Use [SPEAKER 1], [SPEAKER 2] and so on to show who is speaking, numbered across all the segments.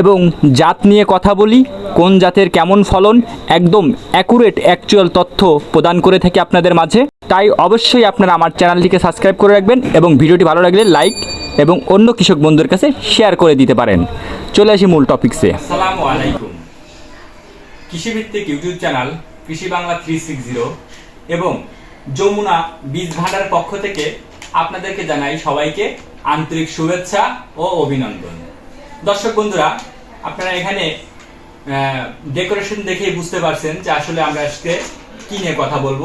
[SPEAKER 1] এবং জাত নিয়ে কথা বলি, কোন জাতের কেমন ফলন, একদম অ্যাকুরেট অ্যাকচুয়াল তথ্য প্রদান করে থাকি আপনাদের মাঝে। তাই অবশ্যই আপনারা আমার চ্যানেলটিকে সাবস্ক্রাইব করে রাখবেন এবং ভিডিওটি ভালো লাগলে লাইক এবং অন্য কৃষক বন্ধুদের কাছে শেয়ার করে দিতে পারেন। চলে আসি মূল টপিকসে
[SPEAKER 2] আসসালামু আলাইকুম। কৃষিভিত্তিক ইউটিউব চ্যানেল কৃষি বাংলা থ্রি সিক্স জিরো এবং যমুনা বীজ ভান্ডার পক্ষ থেকে আপনাদেরকে জানাই সবাইকে আন্তরিক শুভেচ্ছা ও অভিনন্দন। দর্শক বন্ধুরা, আপনারা এখানে ডেকোরেশন দেখে বুঝতে পারছেন যে আসলে আমরা আজকে কি নিয়ে কথা বলব।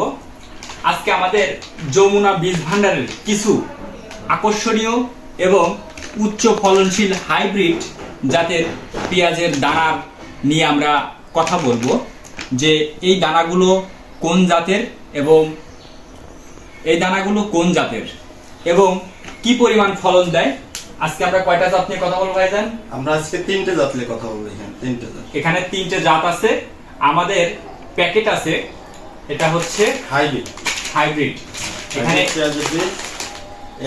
[SPEAKER 2] আজকে আমাদের যমুনা বীজ ভান্ডারের কিছু আকর্ষণীয় এবং উচ্চ ফলনশীল হাইব্রিড জাতের পেঁয়াজের দানার নিয়ে আমরা কথা বলব। যে এই দানাগুলো কোন জাতের এবং এই দানাগুলো কোন জাতের এবং কি পরিমাণ ফলন দেয় আজকে আমরা কয়টা জাত নিয়ে কথা বলব ভাইজান?
[SPEAKER 3] আমরা আজকে তিনটে জাত নিয়ে কথা বলব এখানে তিনটে জাত।
[SPEAKER 2] এখানে তিনটে জাত আছে। আমাদের প্যাকেট আছে এটা হচ্ছে
[SPEAKER 3] হাইব্রিড।
[SPEAKER 2] হাইব্রিড। এখানে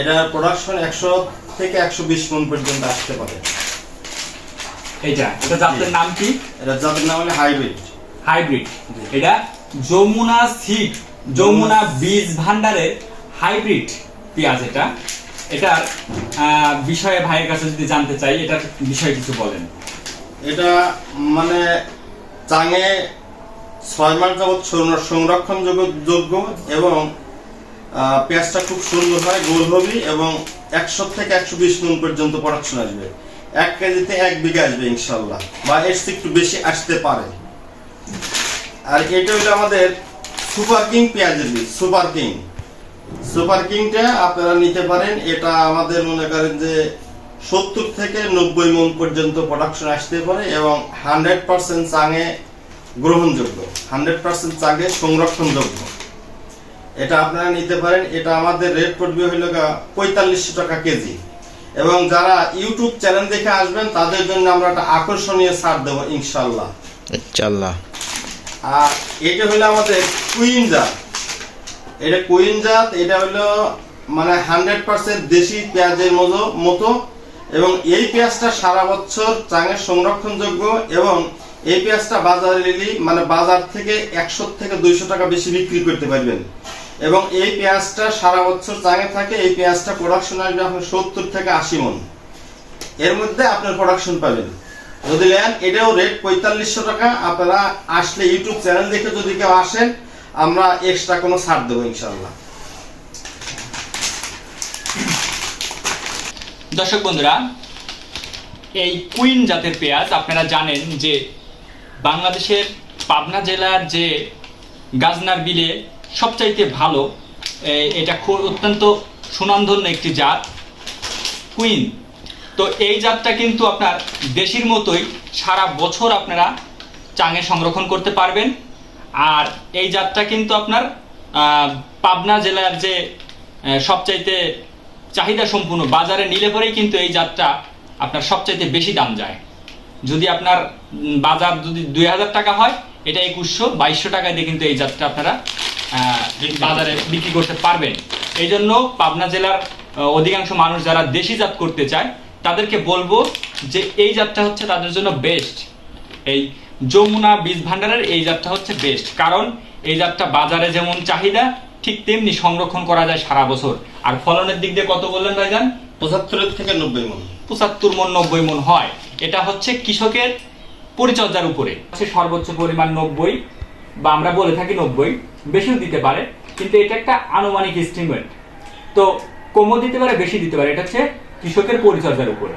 [SPEAKER 3] এটা প্রোডাকশন একশো থেকে একশো বিশ মন পর্যন্ত আসতে পারে।
[SPEAKER 2] এইটা এটা জাতের নাম কি?
[SPEAKER 3] এটা জাতের নাম হলো হাইব্রিড।
[SPEAKER 2] হাইব্রিড। এটা যমুনা সিড যমুনা বীজ ভান্ডারের হাইব্রিড পেঁয়াজ এটা। এটার বিষয়ে ভাইয়ের কাছে যদি জানতে চাই, এটার বিষয়ে কিছু বলেন।
[SPEAKER 3] এটা মানে চাঙে ছয় মাস যাবৎ সংরক্ষণ যোগ্য- এবং পেঁয়াজটা খুব সুন্দর হয় গোল হবে এবং একশো থেকে একশো বিশ মন পর্যন্ত প্রোডাকশন আসবে। এক কেজিতে এক বিঘা আসবে ইনশাল্লাহ, বা এর একটু বেশি আসতে পারে। আর এটা হলো আমাদের সুপার কিং পেঁয়াজের বীজ, সুপার কিং। সুপার কিংটা আপনারা নিতে পারেন। এটা আমাদের মনে করেন যে সত্তর থেকে নব্বই মন পর্যন্ত প্রোডাকশন আসতে পারে এবং হান্ড্রেড পার্সেন্ট চাঙে গ্রহণযোগ্য। হান্ড্রেড পার্সেন্ট চাঙে সংরক্ষণযোগ্য। এটা আপনারা নিতে পারেন। এটা আমাদের রেট পড়বে হইল পঁয়তাল্লিশশো টাকা কেজি। এবং যারা ইউটিউব চ্যানেল দেখে আসবেন তাদের জন্য আমরা একটা আকর্ষণীয় ছাড় দেবো ইনশাল্লাহ।
[SPEAKER 4] ইনশাল্লাহ।
[SPEAKER 3] আর এটা হলো আমাদের কুইন জাত এটা কুইন জাত, এটা হলো মানে হান্ড্রেড পার্সেন্ট দেশি পেঁয়াজের মতো মতো। এবং এই পেঁয়াজটা সারা বছর চাঙের সংরক্ষণযোগ্য এবং এই পেঁয়াজটা বাজারে নিলি মানে বাজার থেকে একশো থেকে দুইশো টাকা বেশি বিক্রি করতে পারবেন। এবং এই পেঁয়াজটা সারা বছর চাঙে থাকে, এই পেঁয়াজটা প্রোডাকশন আসবে আপনার সত্তর থেকে আশি মন। এর মধ্যে আপনার প্রোডাকশন পাবেন। যদি নেন, এটাও রেট পঁয়তাল্লিশশো টাকা। আপনারা আসলে ইউটিউব চ্যানেল দেখে যদি কেউ আসেন আমরা এক্সট্রা কোনো ছাড় দেবো ইনশাল্লাহ
[SPEAKER 2] দর্শক বন্ধুরা, এই কুইন জাতের পেঁয়াজ আপনারা জানেন যে বাংলাদেশের পাবনা জেলার যে গাজনার বিলে সবচাইতে ভালো এটা খুব অত্যন্ত সুনামধন্য একটি জাত, কুইন। তো এই জাতটা কিন্তু আপনার দেশির মতোই সারা বছর আপনারা চাঙে সংরক্ষণ করতে পারবেন। আর এই জাতটা কিন্তু আপনার পাবনা জেলার যে সবচাইতে চাহিদা সম্পূর্ণ বাজারে নিলে পরেই কিন্তু এই জাতটা আপনার সবচাইতে বেশি দাম যায়। যদি আপনার বাজার যদি দুই হাজার টাকা হয় এটা একুশশো বাইশশো টাকা দিয়ে কিন্তু এই জাতটা আপনারা বাজারে বিক্রি করতে পারবেন। এই জন্য পাবনা জেলার অধিকাংশ মানুষ যারা দেশি জাত করতে চায় তাদেরকে বলব যে এই জাতটা হচ্ছে তাদের জন্য বেস্ট এই যমুনা বীজ ভান্ডারের এই জাতটা হচ্ছে বেস্ট কারণ এই জাতটা বাজারে যেমন চাহিদা ঠিক তেমনি সংরক্ষণ করা যায় সারা বছর। আর ফলনের দিক দিয়ে কত বললেন ভাইজান?
[SPEAKER 3] পঁচাত্তরের থেকে নব্বই মন।
[SPEAKER 2] পঁচাত্তর মন নব্বই মন হয়। এটা হচ্ছে কৃষকের পরিচর্যার উপরে। হচ্ছে সর্বোচ্চ পরিমাণ নব্বই বা আমরা বলে থাকি নব্বই বেশিও দিতে পারে কিন্তু এটা একটা আনুমানিক এস্টিমেট তো কমও দিতে পারে বেশি দিতে পারে এটা হচ্ছে কৃষকের পরিচর্যার উপরে।